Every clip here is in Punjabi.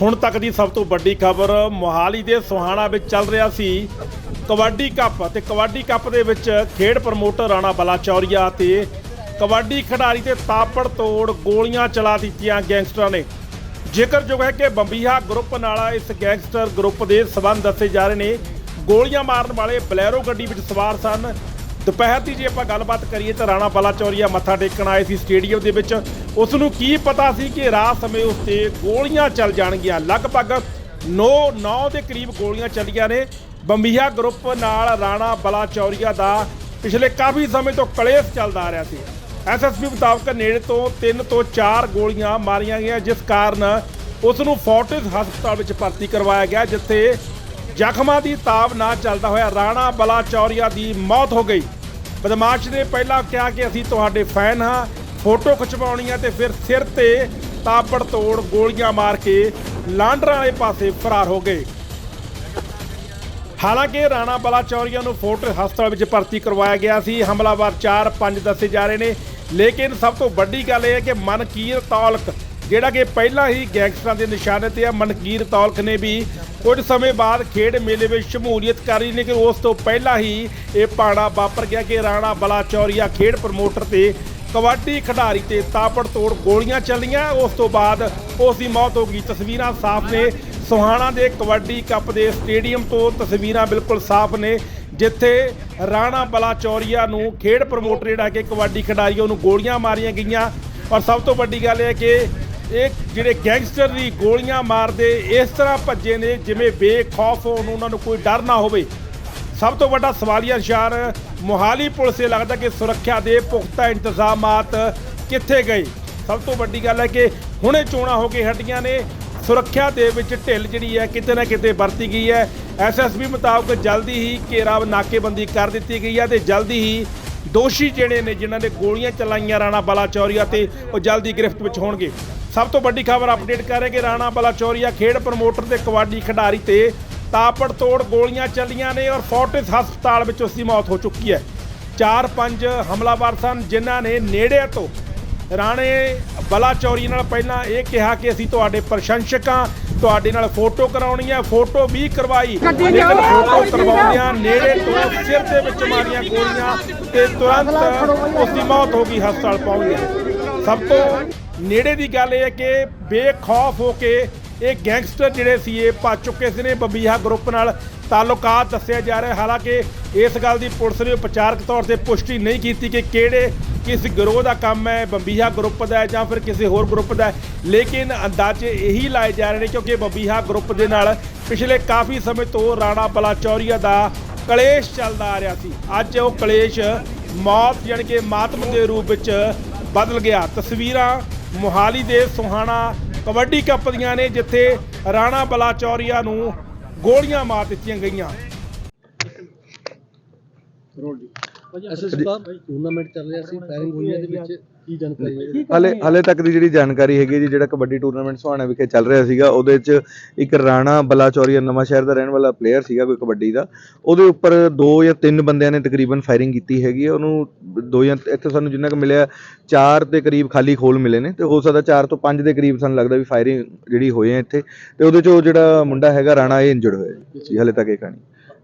ਹੁਣ ਤੱਕ ਦੀ ਸਭ ਤੋਂ ਵੱਡੀ ਖਬਰ ਮੋਹਾਲੀ ਦੇ ਸੁਹਾਣਾ ਵਿੱਚ ਚੱਲ ਰਿਹਾ ਸੀ। ਕਬੱਡੀ ਕੱਪ ਤੇ ਕਬੱਡੀ ਕੱਪ ਦੇ ਵਿੱਚ ਖੇਡ ਪ੍ਰਮੋਟਰ ਰਾਣਾ ਬਲਾਚੌਰੀਆ ਤੇ ਕਬੱਡੀ ਖਿਡਾਰੀ ਤੇ ਤਾਪੜ ਤੋੜ ਗੋਲੀਆਂ ਚਲਾ ਦਿੱਤੀਆਂ ਗੈਂਗਸਟਰਾਂ ਨੇ। ਜ਼ਿਕਰਯੋਗ ਹੈ ਕਿ ਬੰਬੀਹਾ ਗਰੁੱਪ ਨਾਲ ਇਸ ਗੈਂਗਸਟਰ ਗਰੁੱਪ ਦੇ ਸਬੰਧ ਦੱਸੇ ਜਾ ਰਹੇ ਨੇ। ਗੋਲੀਆਂ ਮਾਰਨ ਵਾਲੇ ਬਲੈਰੋ ਗੱਡੀ ਵਿੱਚ ਸਵਾਰ ਸਨ। ਦੁਪਹਿਰ ਦੀ ਜੇ ਆਪਾਂ ਗੱਲਬਾਤ ਕਰੀਏ ਤਾਂ ਰਾਣਾ ਬਲਾਚੌਰੀਆ ਮੱਥਾ ਟੇਕਣ ਆਏ ਸੀ ਸਟੇਡੀਅਮ ਦੇ ਵਿੱਚ। ਉਸ ਨੂੰ ਕੀ ਪਤਾ ਸੀ ਕਿ ਰਾਤ ਸਮੇਂ ਉਸ ਤੇ ਗੋਲੀਆਂ ਚੱਲ ਜਾਣਗੀਆਂ। ਲਗਭਗ 9 9 ਦੇ ਕਰੀਬ ਗੋਲੀਆਂ ਚੱਲੀਆਂ ਨੇ। ਬੰਬੀਹਾ ਗਰੁੱਪ ਨਾਲ ਰਾਣਾ ਬਲਾਚੌਰੀਆ ਦਾ ਪਿਛਲੇ ਕਾਫੀ ਸਮੇਂ ਤੋਂ ਕਲੇਸ਼ ਚੱਲਦਾ ਆ ਰਿਹਾ ਸੀ। ਐਸਐਸਪੀ ਮੁਤਾਬਕ ਨੇੜੇ ਤੋਂ 3 ਤੋਂ 4 ਗੋਲੀਆਂ ਮਾਰੀਆਂ ਗਈਆਂ, ਜਿਸ ਕਾਰਨ ਉਸ ਨੂੰ ਫੋਰਟਿਸ ਹਸਪਤਾਲ ਵਿੱਚ ਭਰਤੀ ਕਰਵਾਇਆ ਗਿਆ, ਜਿੱਥੇ ਜ਼ਖਮਾਂ ਦੀ ਤਾਬ ਨਾ ਚੱਲਦਾ ਹੋਇਆ ਰਾਣਾ ਬਲਾਚੌਰੀਆ ਦੀ ਮੌਤ ਹੋ ਗਈ। ਬਦਮਾਸ਼ ਨੇ ਪਹਿਲਾਂ ਕਿਹਾ ਕਿ ਅਸੀਂ ਤੁਹਾਡੇ ਫੈਨ ਹਾਂ, ਫੋਟੋ ਖਿਚਵਾਉਣੀਆਂ ਤੇ ਫਿਰ ਸਿਰ ਤੇ ਤਾਪੜ ਤੋੜ ਗੋਲੀਆਂ ਮਾਰ ਕੇ ਲਾਂਡਰਾਂ ਵਾਲੇ ਪਾਸੇ ਫਰਾਰ ਹੋ ਗਏ। ਹਾਲਾਂਕਿ ਰਾਣਾ ਬਲਾ ਚੌਰੀਆ ਨੂੰ ਫੋਰਟ ਹਸਪਤਾਲ ਵਿੱਚ ਭਰਤੀ ਕਰਵਾਇਆ ਗਿਆ ਸੀ। ਹਮਲਾਵਰ 4-5 ਦੱਸੇ ਜਾ ਰਹੇ ਨੇ। ਲੇਕਿਨ ਸਭ ਤੋਂ ਵੱਡੀ ਗੱਲ ਇਹ ਹੈ ਕਿ ਮਨਕੀਰ ਤੌਲਕ ਜਿਹੜਾ ਕਿ ਪਹਿਲਾਂ ਹੀ ਗੈਂਗਸਟਰਾਂ ਦੇ ਨਿਸ਼ਾਨੇ ਤੇ ਆ, ਮਨਕੀਰ ਤੌਲਖ ਨੇ ਵੀ ਕੁਝ ਸਮੇਂ ਬਾਅਦ ਖੇਡ ਮੇਲੇ ਵਿੱਚ ਸ਼ਮੂਲੀਅਤ ਕਰੀ ਲੇਕਿਨ ਉਸ ਤੋਂ ਪਹਿਲਾਂ ਹੀ ਇਹ ਪਾੜਾ ਵਾਪਰ ਗਿਆ ਕਿ ਰਾਣਾ ਬਲਾਚੌਰੀਆ ਖੇਡ ਪ੍ਰਮੋਟਰ ਤੇ ਕਬੱਡੀ ਖਿਡਾਰੀ ਤੇ ਤਾਪੜ ਤੋੜ ਗੋਲੀਆਂ ਚੱਲੀਆਂ। ਉਸ ਤੋਂ ਬਾਅਦ ਉਸ ਦੀ ਮੌਤ ਹੋ ਗਈ। ਤਸਵੀਰਾਂ ਸਾਫ਼ ਨੇ। ਸੁਹਾਣਾ ਦੇ ਕਬੱਡੀ ਕੱਪ ਦੇ ਸਟੇਡੀਅਮ ਤੋਂ ਤਸਵੀਰਾਂ ਬਿਲਕੁਲ ਸਾਫ਼ ਨੇ, ਜਿੱਥੇ ਰਾਣਾ ਬਲਾਚੌਰੀਆ ਨੂੰ ਖੇਡ ਪ੍ਰਮੋਟਰ ਜਿਹੜਾ ਕਿ ਕਬੱਡੀ ਖਿਡਾਰੀ ਉਹਨੂੰ ਗੋਲੀਆਂ ਮਾਰੀਆਂ ਗਈਆਂ। ਔਰ ਸਭ ਤੋਂ ਵੱਡੀ ਗੱਲ ਇਹ ਹੈ ਕਿ ਇਹ ਜਿਹੜੇ ਗੈਂਗਸਟਰ ਦੀ ਗੋਲੀਆਂ ਮਾਰਦੇ, ਇਸ ਤਰ੍ਹਾਂ ਭੱਜੇ ਨੇ, ਜਿਵੇਂ ਬੇਖੌਫ ਹੋਣ, ਉਹਨਾਂ ਨੂੰ ਕੋਈ ਡਰ ਨਾ ਹੋਵੇ। ਸਭ ਤੋਂ ਵੱਡਾ ਸਵਾਲੀਆ ਨਿਸ਼ਾਨ ਮੋਹਾਲੀ ਪੁਲਿਸ ਇਹ ਲੱਗਦਾ ਕਿ ਸੁਰੱਖਿਆ ਦੇ ਪੁਖਤਾ ਇੰਤਜ਼ਾਮਾਤ ਕਿੱਥੇ ਗਏ? ਸਭ ਤੋਂ ਵੱਡੀ ਗੱਲ ਹੈ ਕਿ ਹੁਣੇ ਚੋਣਾਂ ਹੋ ਕੇ ਹਟੀਆਂ ਨੇ। ਸੁਰੱਖਿਆ ਦੇ ਵਿੱਚ ਢਿੱਲ ਜਿਹੜੀ ਹੈ, ਕਿਤੇ ਨਾ ਕਿਤੇ ਵਰਤੀ ਗਈ ਹੈ। ਐਸਐਸਬੀ ਮੁਤਾਬਕ ਜਲਦੀ ਹੀ ਘੇਰਾ ਨਾਕੇਬੰਦੀ ਕਰ ਦਿੱਤੀ ਗਈ ਹੈ ਤੇ ਜਲਦੀ ਹੀ ਦੋਸ਼ੀ ਜਿਹੜੇ ਨੇ, ਜਿਨ੍ਹਾਂ ਨੇ ਗੋਲੀਆਂ ਚਲਾਈਆਂ, ਰਾਣਾ ਬਲਾਚੌਰੀਆ ਤੇ ਉਹ ਜਲਦੀ ਗ੍ਰਿਫਤ ਵਿੱਚ ਹੋਣਗੇ। ਸਭ ਤੋਂ ਵੱਡੀ ਖਬਰ ਅਪਡੇਟ ਕਰ ਰਹੇ ਕਿ ਰਾਣਾ ਬਲਾਚੌਰੀਆ ਖੇਡ ਪ੍ਰਮੋਟਰ ਤੇ ਕਬੱਡੀ ਖਿਡਾਰੀ ਤੇ ਤਾਪੜ ਤੋੜ ਗੋਲੀਆਂ ਚੱਲੀਆਂ ਨੇ ਔਰ ਫੋਰਟਿਸ ਹਸਪਤਾਲ ਵਿੱਚ ਉਸ ਦੀ ਮੌਤ ਹੋ ਚੁੱਕੀ ਹੈ। ਚਾਰ ਪੰਜ ਹਮਲਾਵਰ ਸਨ ਜਿਨ੍ਹਾਂ ਨੇ ਨੇੜੇ ਤੋਂ ਰਾਣੇ ਬਲਾਚੌਰੀ ਨਾਲ ਪਹਿਲਾਂ ਇਹ ਕਿਹਾ ਕਿ ਅਸੀਂ ਤੁਹਾਡੇ ਪ੍ਰਸ਼ੰਸਕ ਹਾਂ ਤੁਹਾਡੇ ਨਾਲ ਫੋਟੋ ਕਰਾਉਣੀ ਹੈ ਫੋਟੋ ਵੀ ਕਰਵਾਈ। ਲੇਕਿਨ ਫੋਟੋ ਕਰਵਾਉਂਦਿਆਂ ਨੇੜੇ ਤੋਂ ਸਿਰ ਦੇ ਵਿੱਚ ਮਾਰੀਆਂ ਗੋਲੀਆਂ ਤੇ ਤੁਰੰਤ ਉਸ ਦੀ ਮੌਤ ਹੋ ਗਈ ਹਸਪਤਾਲ ਪਹੁੰਚ ਗਿਆ ਸਭ ਤੋਂ ਨੇੜੇ ਦੀ ਗੱਲ ਇਹ ਹੈ ਕਿ ਬੇਖੌਫ ਹੋ ਕੇ ਇਹ ਗੈਂਗਸਟਰ ਜਿਹੜੇ ਸੀ, ਇਹ ਭੱਜ ਚੁੱਕੇ ਸੀ ਨੇ ਬੰਬੀਹਾ ਗਰੁੱਪ ਨਾਲ। ਤਾਲੁਕਾਤ ਦੱਸਿਆ ਜਾ ਰਿਹਾ ਹਾਲਾਂਕਿ ਇਸ ਗੱਲ ਦੀ ਪੁਲਿਸ ਨੇ ਉਪਚਾਰਕ ਤੌਰ ਤੇ ਪੁਸ਼ਟੀ ਨਹੀਂ ਕੀਤੀ ਕਿ ਕਿਹੜੇ ਕਿਸ ਗਿਰੋਹ ਦਾ ਕੰਮ ਹੈ, ਬੰਬੀਹਾ ਗਰੁੱਪ ਦਾ ਹੈ ਜਾਂ ਫਿਰ ਕਿਸੇ ਹੋਰ ਗਰੁੱਪ ਦਾ ਲੇਕਿਨ ਅੰਦਾਜ਼ੇ ਇਹੀ ਲਾਏ ਜਾ ਰਹੇ ਨੇ ਕਿਉਂਕਿ ਬੰਬੀਹਾ ਗਰੁੱਪ ਦੇ ਨਾਲ ਪਿਛਲੇ ਕਾਫੀ ਸਮੇਂ ਤੋਂ ਰਾਣਾ ਬਲਾਚੌਰੀਆ ਦਾ ਕਲੇਸ਼ ਚੱਲਦਾ ਆ ਰਿਹਾ ਸੀ। ਅੱਜ ਉਹ ਕਲੇਸ਼ ਮੌਤ ਯਾਨੀ ਕਿ ਮਾਤਮ ਦੇ ਰੂਪ ਵਿੱਚ ਬਦਲ ਗਿਆ। ਤਸਵੀਰਾਂ ਮੋਹਾਲੀ ਦੇ ਸੁਹਾਣਾ ਕਬੱਡੀ ਕੱਪ ਦੀਆਂ ਨੇ, ਜਿੱਥੇ ਰਾਣਾ ਬਲਾਚੌਰੀਆ ਨੂੰ ਗੋਲੀਆਂ ਮਾਰ ਦਿੱਤੀਆਂ ਗਈਆਂ। ਐਸਐਸਪੀ ਸਾਹਿਬ ਟੂਰਨਾਮੈਂਟ ਚੱਲ ਰਿਹਾ ਸੀ ਫਾਇਰਿੰਗ ਹੋਈਆਂ ਦੇ ਵਿੱਚ ਕੀ ਜਾਣਕਾਰੀ ਹੈ ਹਲੇ ਹਲੇ ਤੱਕ ਦੀ ਜਿਹੜੀ ਜਾਣਕਾਰੀ ਹੈਗੀ ਜੀ ਜਿਹੜਾ ਕਬੱਡੀ ਟੂਰਨਾਮੈਂਟ ਸੁਹਾਣਾ ਵਿਖੇ ਚੱਲ ਰਿਹਾ ਸੀਗਾ ਉਹਦੇ 'ਚ ਇੱਕ ਰਾਣਾ ਬਲਾਚੌਰੀਆ ਨਵਾਂ ਸ਼ਹਿਰ ਦਾ ਰਹਿਣ ਵਾਲਾ ਪਲੇਅਰ ਸੀਗਾ ਕੋਈ ਕਬੱਡੀ ਦਾ। ਉਹਦੇ ਉੱਪਰ ਦੋ ਜਾਂ ਤਿੰਨ ਬੰਦਿਆਂ ਨੇ ਤਕਰੀਬਨ ਫਾਇਰਿੰਗ ਕੀਤੀ ਹੈਗੀ ਹੈ। ਉਹਨੂੰ ਦੋ ਜਾਂ ਇੱਥੇ ਸਾਨੂੰ ਜਿੰਨਾ ਕੁ ਮਿਲਿਆ ਚਾਰ ਦੇ ਕਰੀਬ ਖਾਲੀ ਖੋਲ ਮਿਲੇ ਨੇ। ਤੇ ਹੋ ਸਕਦਾ ਚਾਰ ਤੋਂ ਪੰਜ ਦੇ ਕਰੀਬ ਸਾਨੂੰ ਲੱਗਦਾ ਵੀ ਫਾਇਰਿੰਗ ਜਿਹੜੀ ਹੋਈ ਹੈ ਇੱਥੇ। ਤੇ ਉਹਦੇ 'ਚ ਉਹ ਜਿਹੜਾ ਮੁੰਡਾ ਹੈਗਾ ਰਾਣਾ ਇਹ ਇੰਜਰਡ ਹੋਇਆ ਜੀ ਹਲੇ ਤੱਕ ਇਹ ਕਹਾਣੀ।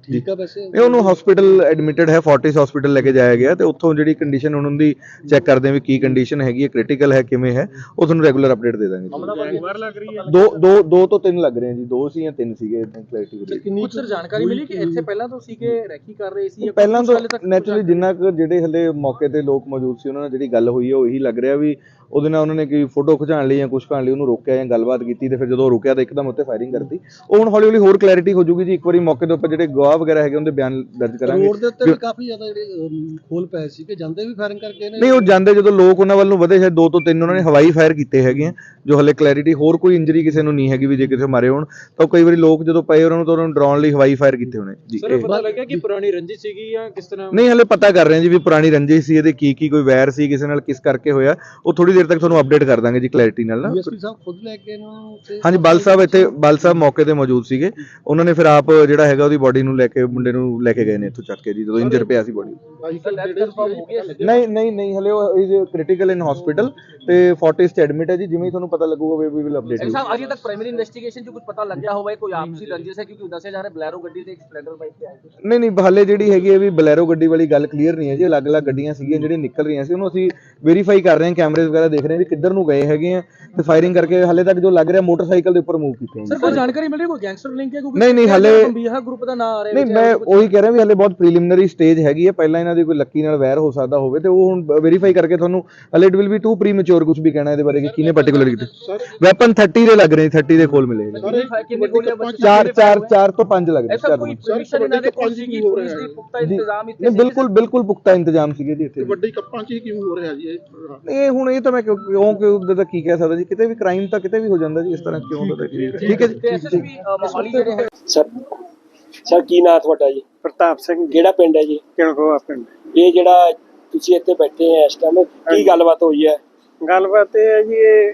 ਠੀਕ ਆ ਵੈਸੇ। ਇਹ ਉਹਨੂੰ ਹਸਪੀਟਲ ਐਡਮਿਟਡ ਹੈ ਫੋਰਟਿਸ ਹਸਪੀਟਲ ਲੈ ਕੇ ਜਾਇਆ ਗਿਆ ਤੇ ਉੱਥੋਂ ਜਿਹੜੀ ਕੰਡੀਸ਼ਨ ਉਹਨਾਂ ਦੀ ਚੈੱਕ ਕਰਦੇ ਆ ਵੀ ਕੀ ਕੰਡੀਸ਼ਨ ਹੈਗੀ ਹੈ ਕ੍ਰਿਟੀਕਲ ਹੈ ਕਿਵੇਂ ਹੈ ਉਹ ਤੁਹਾਨੂੰ ਰੈਗੂਲਰ ਅਪਡੇਟ ਦੇ ਦਾਂਗੇ ਦੋ ਦੋ ਦੋ ਤੋਂ ਤਿੰਨ ਲੱਗ ਰਹੇ ਆ ਜੀ ਦੋ ਸੀ ਜਾਂ ਤਿੰਨ ਸੀਗੇ ਇਦਾਂ ਕਲੈਰਿਟੀ ਦੇ ਲਈ ਕਿੰਨੀ ਕੁਝ ਜਾਣਕਾਰੀ ਮਿਲੀ ਕਿ ਇੱਥੇ ਪਹਿਲਾਂ ਤੋਂ ਸੀ ਕਿ ਰੈਕੀ ਕਰ ਰਹੇ ਸੀ ਜਾਂ ਪਹਿਲਾਂ ਕੁਛ ਤੋਂ ਹਾਲੇ ਤੱਕ ਨੈਚੁਰਲੀ ਜਿੰਨਾ ਕੁ ਜਿਹੜੇ ਹਲੇ ਮੌਕੇ ਤੇ ਲੋਕ ਮੌਜੂਦ ਸੀ ਉਹਨਾਂ ਨਾਲ ਜਿਹੜੀ ਗੱਲ ਹੋਈ ਹੈ ਉਹ ਇਹੀ ਲੱਗ ਰਿਹਾ ਵੀ ਉਹਦੇ ਨਾਲ ਉਹਨਾਂ ਨੇ ਕੋਈ ਫੋਟੋ ਖਿਚਾਉਣ ਲਈ ਜਾਂ ਕੁਝ ਕਰਨ ਲਈ ਉਹਨੂੰ ਰੋਕਿਆ ਜਾਂ ਗੱਲਬਾਤ ਕੀਤੀ ਤੇ ਫਿਰ ਜਦੋਂ ਉਹ ਰੁਕਿਆ ਤਾਂ ਇੱਕਦਮ ਉੱਤੇ ਫਾਇਰਿੰਗ ਕਰਤੀ। ਉਹ ਹੁਣ ਹੌਲੀ ਹੌਲੀ ਹੋਰ ਕਲੈਰਿਟੀ ਹੋ ਜੂਗੀ ਜੀ। ਇੱਕ ਵਾਰੀ ਮੌਕੇ ਦੇ ਉੱਪਰ ਜਿਹੜੇ ਗਵਾਹ ਵਗੈਰਾ ਹੈਗੇ ਉਹਦੇ ਬਿਆਨ ਦਰਜ ਕਰਾਂਗੇ। ਰੋਡ ਦੇ ਉੱਤੇ ਵੀ ਕਾਫੀ ਜ਼ਿਆਦਾ ਜਿਹੜੇ ਖੋਲ ਪਏ ਸੀ ਕਿ ਜਾਂਦੇ ਵੀ ਫਾਇਰਿੰਗ ਕਰਕੇ ਨੇ? ਨਹੀਂ ਉਹ ਜਾਂਦੇ ਜਦੋਂ ਲੋਕ ਉਹਨਾਂ ਵੱਲ ਨੂੰ ਵਧੇ ਸ਼ਾਇਦ ਦੋ ਤੋਂ ਤਿੰਨ ਉਹਨਾਂ ਨੇ ਹਵਾਈ ਫਾਇਰ ਕੀਤੇ ਹੈਗੇ ਆ ਜੋ ਹਲੇ ਕਲੈਰਿਟੀ ਹੋਰ ਕੋਈ ਇੰਜਰੀ ਕਿਸੇ ਨੂੰ ਨਹੀਂ ਹੈਗੀ ਵੀ ਜੇ ਕਿਸੇ ਮਾਰੇ ਹੋਣ ਤਾਂ ਕਈ ਵਾਰੀ ਲੋਕ ਜਦੋਂ ਪਏ ਉਹਨਾਂ ਨੂੰ ਤਾਂ ਉਹਨਾਂ ਨੂੰ ਡਰਾਉਣ ਲਈ ਹਵਾਈ ਫਾਇਰ ਕੀਤੇ ਹੋਣੇ। ਜੀ ਸਰ ਇਹ- ਪਤਾ ਲੱਗਿਆ ਕਿ ਪੁਰਾਣੀ ਰੰਜਿਸ਼ ਸੀਗੀ ਜਾਂ ਕਿਸ ਤਰ੍ਹਾਂ? ਨਹੀਂ ਹਲੇ ਪਤਾ ਕਰ ਰਹੇ ਹਾਂ ਜੀ ਵੀ ਪੁਰਾਣੀ ਰੰਜਿਸ਼ ਸੀ ਇਹਦੇ ਕੀ ਕੀ ਕੋਈ ਵੈਰ ਸੀ ਕਿਸੇ ਨਾਲ ਕਿਸ ਕਰਕੇ ਹੋਇਆ ਉਹ ਥੋੜੀ ਦੇਰ ਤੱਕ ਤੁਹਾਨੂੰ ਅਪਡੇਟ ਕਰ ਦਾਂਗੇ ਜੀ ਕਲੈਰਿਟੀ ਨਾਲ ਨਾ। ਡੀਐਸਪੀ ਸਾਹਿਬ ਖੁਦ ਲੈ ਕੇ ਇਹਨਾਂ ਨੂੰ ਤੇ ਹਾਂਜੀ ਬਲ ਸਾਹਿਬ ਇੱਥੇ ਬਲ ਸਾਹਿਬ ਮੌਕੇ ਤੇ ਮੌਜੂਦ ਸੀਗੇ। ਉਹਨਾਂ ਨੇ ਫਿਰ ਆਪ ਜਿਹੜਾ ਹੈਗਾ ਉਹਦੀ ਬਾਡੀ ਨੂੰ ਲੈ ਕੇ ਮੁੰਡੇ ਨੂੰ ਲੈ ਕੇ ਗਏ ਨੇ ਇੱਥੋਂ ਚੱਕ ਕੇ ਜੀ ਜਦੋਂ ਇੰਜਰ ਪਿਆ ਸੀ ਬਾਡੀ ਨਹੀਂ ਨਹੀਂ ਨਹੀਂ ਹਲੇ ਉਹ ਇਜ਼ ਕ੍ਰਿਟੀਕਲ ਇਨ ਹਸਪੀਟਲ ਤੇ ਫੋਰਟਿਸ ਚ ਐਡਮਿਟ ਹੈ ਜੀ ਜਿਵੇਂ ਹੀ ਤੁਹਾਨੂੰ ਪਤਾ ਲੱਗੂਗਾ ਵੀ ਵਿਲ ਅਪਡੇਟ ਯੂ ਸਾਹਿਬ ਅਜੇ ਤੱਕ ਪ੍ਰਾਇਮਰੀ ਇਨਵੈਸਟੀਗੇਸ਼ਨ 'ਚ ਕੁਝ ਪਤਾ ਲੱਗਿਆ ਹੋਵੇ ਕੋਈ ਆਪਸੀ ਰੰਜਿਸ਼ ਹੈ ਕਿਉਂਕਿ ਦੱਸਿਆ ਜਾ ਰਿਹਾ ਬਲੈਰੋ ਗੱਡੀ ਤੇ ਇੱਕ ਸਪਲੈਂਡਰ ਬਾਈਕ ਤੇ ਸੀ ਨਹੀਂ ਨਹੀਂ ਹਲੇ ਜਿਹੜੀ ਹੈਗੀ ਹੈ ਵੀ ਬਲੈਰੋ ਗੱਡੀ ਵਾਲੀ ਗੱਲ ਕਲੀਅਰ ਨਹੀਂ ਹੈ ਜੀ ਅਲੱਗ-ਅਲੱਗ ਗੱਡੀਆਂ ਸੀਗੀਆਂ ਜਿਹੜੀਆਂ ਨਿਕਲ ਰਹੀਆਂ ਸੀ ਉਹਨੂੰ ਅਸੀਂ ਵੈਰੀਫਾਈ ਕਰ ਰਹੇ ਹਾਂ ਕੈਮਰੇਜ਼ ਵਗੈਰਾ ਦੇਖ ਰਹੇ ਹਾਂ ਵੀ ਕਿੱਧਰ ਨੂੰ ਗਏ ਹੈਗੇ ਆ ਤੇ ਫਾਇਰਿੰਗ ਕਰਕੇ ਹਲੇ ਤੱਕ ਜੋ ਲੱਗ ਰਿਹਾ ਮੋਟਰਸਾਈਕਲ ਦੇ ਉੱਪਰ ਮੂਵ ਕੀਤੇ ਹੈ। ਸਰ ਕੋਈ ਜਾਣਕਾਰੀ ਮਿਲ ਰਹੀ ਕੋਈ ਗੈਂਗਸਟਰ ਲਿੰਕ ਹੈ ਕਿਉਂਕਿ ਨਹੀਂ, ਨਹੀਂ, ਹਲੇ- ਬੰਬੀਹਾ ਗਰੁੱਪ ਦਾ ਨਾਮ ਆ ਰਿਹਾ ਨਹੀਂ ਮੈਂ ਉਹੀ ਕਹਿ ਰਿਹਾ ਵੀ ਹਲੇ ਬਹੁਤ ਪ੍ਰੀਲਿਮਿਨਰੀ ਸਟੇਜ ਹੈਗੀ ਹੈ ਪਹਿਲਾਂ ਇਹਨਾਂ ਦੀ ਕੋਈ ਲੱਕੀ ਨਾਲ ਵੈਰ ਹੋ ਸਕਦਾ ਹੋਵੇ ਤੇ ਉਹ ਹੁਣ ਵੈਰੀਫਾਈ ਕਰਕੇ ਤੁਹਾਨੂੰ ਹਲੇ it will be too premature ਕੁਝ ਵੀ ਕਹਿਣਾ ਇਹਦੇ ਬਾਰੇ ਕਿ ਕਿਹਨੇ ਪਾਰਟਿਕੂਲਰ ਕੀਤੇ? ਵੈਪਨ 30 ਦੇ ਲੱਗ ਰਹੇ 30 ਦੇ ਕੋਲ ਮਿਲੇ। ਕਿੰਨੀ ਫਾਇਰ ਕਿੰਨੀ ਗੋਲੀਆਂ ਬਚੀਆਂ ਚਾਰ ਚਾਰ ਚਾਰ ਤੋਂ ਪੰਜ ਲੱਗ ਰਹੇ ਚਾਰ ਇਹਨਾਂ ਨਹੀਂ ਬਿਲਕੁਲ ਬਿਲਕੁਲ ਪੁਖਤਾ ਇੰਤਜ਼ਾਮ ਸੀਗੇ ਜੀ ਇੱਥੇ। ਵੱਡੀ ਕੱਪਾਂ 'ਚ ਹੀ ਕਿਉਂ ਹੋ ਰਿਹਾ ਜੀ ਇਹ? ਇਹ ਹੁਣ ਇਹ ਤਾਂ ਮੈਂ ਕਿਉਂ ਕਿਉਂ ਕਿ ਉਹਦੇ ਤਾਂ ਕੀ ਕਹਿ ਸਕਦਾ ਜੀ? ਕਿਤੇ ਵੀ ਕ੍ਰਾਈਮ ਤਾਂ ਕਿਤੇ ਵੀ ਹੋ ਜਾਂਦਾ ਜੀ ਇਸ ਤਰ੍ਹਾਂ ਕਿਉਂ ਹੁੰਦਾ। ਠੀਕ ਹੈ ਜੀ। ਸਰ ਸਰ ਕੀ ਨਾਂ ਤੁਹਾਡਾ ਜੀ? ਪ੍ਰਤਾਪ ਸਿੰਘ ਕਿਹੜਾ ਪਿੰਡ ਹੈ ਜੀ? ਕਿਣਕੋਆ ਪਿੰਡ। ਇਹ ਜਿਹੜਾ ਤੁਸੀਂ ਇੱਥੇ ਬੈਠੇ ਆ ਇਸ ਟਾਈਮ ਕੀ ਗੱਲਬਾਤ ਹੋਈ ਹੈ? ਗੱਲਬਾਤ ਇਹ ਹੈ ਜੀ ਇਹ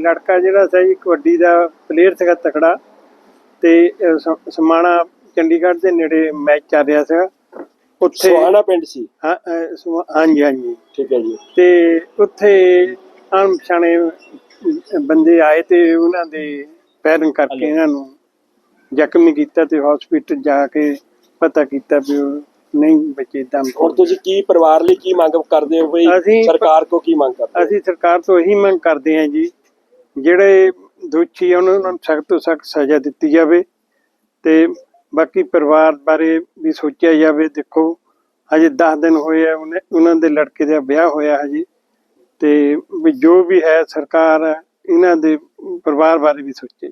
ਲੜਕਾ ਜਿਹੜਾ ਸੀ ਜੀ ਕਬੱਡੀ ਦਾ ਪਲੇਅਰ ਸੀਗਾ ਤਕੜਾ ਤੇ ਸਮਾਣਾ ਚੰਡੀਗੜ੍ਹ ਦੇ ਨੇੜੇ ਮੈਚ ਚੱਲ ਰਿਹਾ ਸੀਗਾ। ਉੱਥੇ ਸੁਹਾਣਾ ਪਿੰਡ ਸੀ? ਹਾਂ, ਹਾਂਜੀ ਹਾਂਜੀ। ਠੀਕ ਹੈ ਜੀ। ਤੇ ਉੱਥੇ ਅਣਪਛਾਣੇ ਬੰਦੇ ਆਏ ਤੇ ਉਹਨਾਂ ਦੇ ਪੈਰਨ ਕਰਕੇ ਇਹਨਾਂ ਨੂੰ ਜ਼ਖਮੀ ਕੀਤਾ ਤੇ ਹਸਪੀਟਲ ਜਾ ਕੇ ਪਤਾ ਕੀਤਾ ਵੀ ਉਹ ਨਹੀਂ ਬਚੇ ਦਮ ਹੁਣ ਤੁਸੀਂ ਕੀ ਪਰਿਵਾਰ ਲਈ ਕੀ ਮੰਗ ਕਰਦੇ ਹੋ ਬਈ? ਅਸੀਂ- ਸਰਕਾਰ ਕੋ ਕੀ ਮੰਗ ਕਰਦੇ ਹੋ? ਅਸੀਂ ਸਰਕਾਰ ਤੋਂ ਇਹੀ ਮੰਗ ਕਰਦੇ ਹਾਂ ਜੀ ਜਿਹੜੇ ਦੋਸ਼ੀ ਆ ਉਹਨਾਂ ਨੂੰ ਸਖਤ ਤੋਂ ਸਖਤ ਸਜ਼ਾ ਦਿੱਤੀ ਜਾਵੇ ਤੇ ਬਾਕੀ ਪਰਿਵਾਰ ਬਾਰੇ ਵੀ ਸੋਚਿਆ ਜਾਵੇ। ਦੇਖੋ ਹਜੇ 10 ਦਿਨ ਹੋਏ ਆ ਉਹਨੇ- ਉਹਨਾਂ ਦੇ ਲੜਕੇ ਦਾ ਵਿਆਹ ਹੋਇਆ ਹਜੇ ਤੇ ਵੀ ਜੋ ਵੀ ਹੈ ਸਰਕਾਰ ਇਹਨਾਂ ਦੇ ਪਰਿਵਾਰ ਬਾਰੇ ਵੀ ਸੋਚੇ।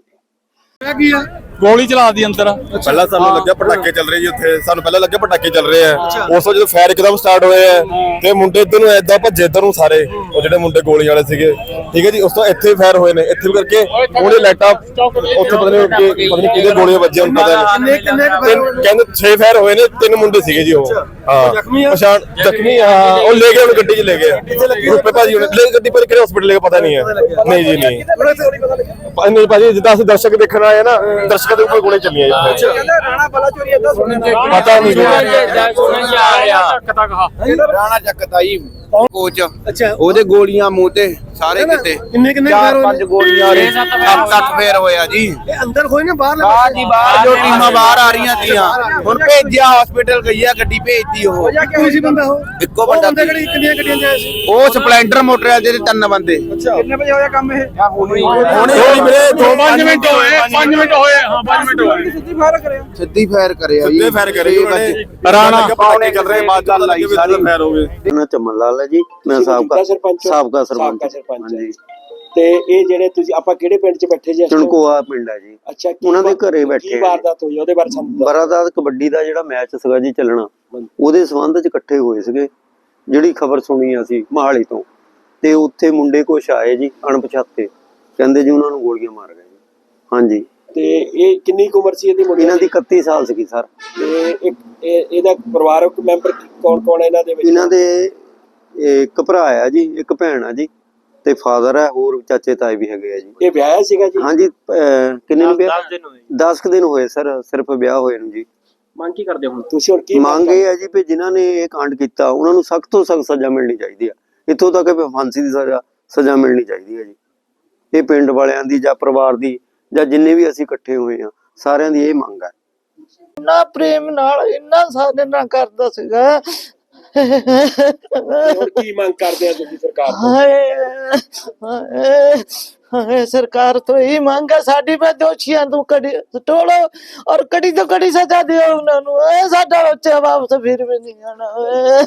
ਗੋਲੀ ਚਲਾ ਦੀ ਅੰਦਰ। ਪਹਿਲਾਂ ਸਾਨੂੰ ਲੱਗਿਆ ਪਟਾਕੇ ਚੱਲ ਰਹੇ ਜੀ ਉੱਥੇ। ਸਾਨੂੰ ਪਹਿਲਾਂ ਲੱਗਿਆ ਪਟਾਕੇ ਚੱਲ ਰਹੇ ਆ। ਉਸ ਤੋਂ ਜਦੋਂ ਫਾਇਰ ਇੱਕਦਮ ਸਟਾਰਟ ਹੋਏ ਆ ਤੇ ਮੁੰਡੇ ਇੱਧਰ ਨੂੰ ਐਦਾਂ ਭੱਜੇ ਇੱਧਰ ਨੂੰ ਸਾਰੇ। ਉਹ ਜਿਹੜੇ ਮੁੰਡੇ ਗੋਲੀ ਵਾਲੇ ਸੀਗੇ। ਠੀਕ ਹੈ ਜੀ ਉਸ ਤੋਂ ਇੱਥੇ ਫਾਇਰ ਹੋਏ ਨੇ। ਇੱਥੇ ਕਰਕੇ ਉਹਨੇ ਲਾਈਟਾਂ ਉੱਥੇ ਪਤਾ ਨਹੀਂ ਕਿ ਪਤਾ ਨਹੀਂ ਕਿਹਦੇ ਗੋਲੀਆਂ ਵੱਜੀਆਂ ਹੁਣ ਪਤਾ ਨਹੀਂ ਕਹਿੰਦੇ 6 ਫਾਇਰ ਹੋਏ ਨੇ? ਤਿੰਨ ਮੁੰਡੇ ਸੀਗੇ ਜੀ ਉਹ। ਹਾਂ। ਪਛਾਣ ਜ਼ਖਮੀ ਹਾਂ ਉਹ ਲੈ ਗਏ ਉਹਨੂੰ ਗੱਡੀ 'ਚ ਲੈ ਗਏ ਰੁਪਏ ਭਾਜੀ ਉਹਨੇ ਲੈ ਗੱਡੀ ਪਰ ਕਿਹੜੇ ਹਸਪੀਟਲ ਲੈ ਕੇ ਪਤਾ ਨਹੀਂ ਹੈ ਨਹੀਂ ਜੀ ਨਹੀਂ। ਨਹੀਂ ਭਾਜੀ ਜਿੱਦਾਂ ਅਸੀਂ ਦਰਸ਼ਕ ਦੇਖਣ ਆਏ ਆ ਨਾ ਦਰਸ਼ਕਾਂ ਦੇ ਉੱਪਰ ਗੋਲੀਆਂ ਚੱਲੀਆਂ ਜੀ ਪਤਾ ਨਹੀਂ। ਰਾਣਾ ਚੱਕਦਾ ਜੀ ਕੋਚ। ਅੱਛਾ ਉਹਦੇ ਗੋਲੀਆਂ ਮੂੰਹ ਤੇ ਸਾਰੇ ਕਿਤੇ। ਕਿੰਨੇ ਕਿੰਨੇ ਚਾਰ ਪੰਜ ਗੋਲੀਆਂ ਨੇ ਸੱਤ ਅੱਠ ਫੇਰ ਹੋਇਆ ਜੀ। ਇਹ ਅੰਦਰ ਹੋਏ ਨੇ ਬਾਹਰ ਬਾਹਰ ਜੀ ਬਾਹਰ ਜੋ ਟੀਮਾਂ ਬਾਹਰ ਆ ਰਹੀਆਂ ਸੀਆਂ। ਹੁਣ ਭੇਜਿਆ ਹਸਪੀਟਲ ਗਈ ਆ ਗੱਡੀ ਭੇਜਤੀ ਉਹ। ਕੋਈ ਸੀ ਬੰਦਾ ਉਹ। ਇੱਕੋ ਬੰਦਾ ਬੰਦੇ ਕਿਹੜੀ ਕਿੰਨੀਆਂ ਗੱਡੀਆਂ ਚ ਆਏ ਸੀ? ਉਹ ਸਪਲੈਂਡਰ ਮੋਟਰ ਆ ਜਿਹਦੇ ਤਿੰਨ ਬੰਦੇ। ਕਿੰਨੇ ਵਜੇ ਹੋਇਆ ਕੰਮ ਇਹ? ਹੁਣੇ ਮੇਰੇ 2 ਮਿੰਟ ਹੋਏ 5 ਮਿੰਟ ਹੋਏ ਹਾਂ 5 ਮਿੰਟ ਹੋਏ। ਸਿੱਧੀ ਫਾਇਰ ਕਰਿਆ। ਸਿੱਧੀ ਫਾਇਰ ਕਰਿਆ ਜੀ। ਸਿੱਧੇ ਫਾਇਰ। ਰਾਣਾ ਪਟਾਕੇ ਚੱਲ ਰਹੇ ਲੱਗੇ ਵੀ ਇੱਧਰ ਫਾਇਰ ਹੋ ਗਏ। ਚਮਨ ਲਾਲ ਹੈ ਜੀ। ਮੈਂ ਸਾਬਕਾ ਸਰਪੰਚ? ਸਾਬਕਾ ਸਰਪੰਚ। ਹਾਂਜੀ। ਤੇ ਇਹ ਜਿਹੜੇ ਤੁਸੀਂ ਆਪਾਂ ਕਿਹੜੇ ਪਿੰਡ 'ਚ ਬੈਠੇ ਜੀ? ਚਣਕੋਆ ਪਿੰਡ ਹੈ ਜੀ। ਅੱਛਾ ਕੀ ਉਹਨਾਂ ਦੇ ਘਰੇ ਕੀ ਬੈਠੇ ਆ। ਵਾਰਦਾਤ ਹੋਈ? ਉਹਦੇ ਬਾਰੇ ਸਾਨੂੰ ਦੱਸੋ। ਬਰਾਦਾਤ ਕਬੱਡੀ ਦਾ ਜਿਹੜਾ ਮੈਚ ਸੀਗਾ ਜੀ ਚੱਲਣਾ ਉਹਦੇ ਸੰਬੰਧ ਚ ਇਕੱਠੇ ਹੋਏ ਸੀਗੇ। ਜਿਹੜੀ ਖਬਰ ਸੁਣੀ ਅਸੀਂ ਮਹਾਲੀ ਤੋਂ। ਤੇ ਉੱਥੇ ਮੁੰਡੇ ਕੁਛ ਆਏ ਜੀ ਅਣਪਛਾਤੇ। ਕਹਿੰਦੇ ਜੀ ਉਹਨਾਂ ਨੂੰ ਗੋਲੀਆਂ ਮਾਰ ਗਏ ਜੀ। ਹਾਂਜੀ। ਤੇ ਇਹ ਕਿੰਨੀ ਕੁ ਉਮਰ ਸੀ ਇਹਦੀ ਮੁੰਡੇ ਇਹਨਾਂ ਦੀ? 31 ਸਾਲ ਸੀਗੀ ਸਰ। ਤੇ ਇਹਦਾ ਪਰਿਵਾਰਕ ਮੈਂਬਰ ਕੌਣ ਕੌਣ ਹੈ ਇਹਨਾਂ ਦੇ ਵਿੱਚ? ਇਹਨਾਂ ਦੇ ਇੱਕ ਭਰਾ ਆ ਜੀ ਇੱਕ ਭੈਣ ਆ ਜੀ ਤੇ ਫਾਦਰ ਹੈ ਹੋਰ ਚਾਚੇ ਤਾਏ ਵੀ ਹੈਗੇ ਆ ਜੀ। ਇਹ ਵਿਆਹਿਆ ਸੀਗਾ ਜੀ? ਹਾਂਜੀ ਅਹ, ਕਿੰਨੇ ਨੂੰ ਵਿਆਹ 10 ਕੁ ਦਿਨ ਹੋਏ ਸਰ ਸਿਰਫ ਵਿਆਹ ਹੋਏ ਨੂੰ ਜੀ। ਮੰਗ ਕੀ ਕਰਦੇ ਹੋ ਤੁਸੀਂ ਹੁਣ ਕੀ ਮੰਗ ਇਹ ਹੈ ਜੀ ਵੀ ਜਿਨ੍ਹਾਂ ਨੇ ਇਹ ਕਾਂਡ ਕੀਤਾ ਉਹਨਾਂ ਨੂੰ ਸਖਤ ਤੋਂ ਸਖਤ ਸਜ਼ਾ ਮਿਲਣੀ ਚਾਹੀਦੀ ਆ। ਇੱਥੋਂ ਤੱਕ ਕਿ ਫਾਂਸੀ ਦੀ ਸਜ਼ਾ ਸਜ਼ਾ ਮਿਲਣੀ ਚਾਹੀਦੀ ਹੈ ਜੀ। ਇਹ ਪਿੰਡ ਵਾਲਿਆਂ ਦੀ ਜਾਂ ਪਰਿਵਾਰ ਦੀ ਜਾਂ ਜਿੰਨੇ ਵੀ ਅਸੀਂ ਇਕੱਠੇ ਹੋਏ ਆ ਸਾਰਿਆਂ ਦੀ ਇਹ ਮੰਗ ਹੈ ਇੰਨਾ ਪ੍ਰੇਮ ਨਾਲ ਇੰਨਾ ਸਾਡੇ ਨਾਲ ਕਰਦਾ ਸੀਗਾ ਹੁਣ ਕੀ ਮੰਗ ਕਰਦੇ ਆ ਤੁਸੀਂ ਸਰਕਾਰ ਤੋਂ? ਹਾਏ ਹਾਏ ਹਾਏ, ਸਰਕਾਰ ਤੋਂ ਇਹ ਮੰਗ ਹੈ ਸਾਡੀ ਮੈਂ ਦੋਸ਼ੀਆਂ ਨੂੰ ਕੜੀ ਟੋਲੋ ਔਰ ਕੜੀ ਤੋਂ ਕੜੀ ਸਜ਼ਾ ਦਿਓ ਉਹਨਾਂ ਨੂੰ। ਇਹ ਸਾਡਾ ਬੱਚਾ ਵਾਪਸ ਫਿਰ ਵੀ ਨਹੀਂ ਆਣਾ ਓਏ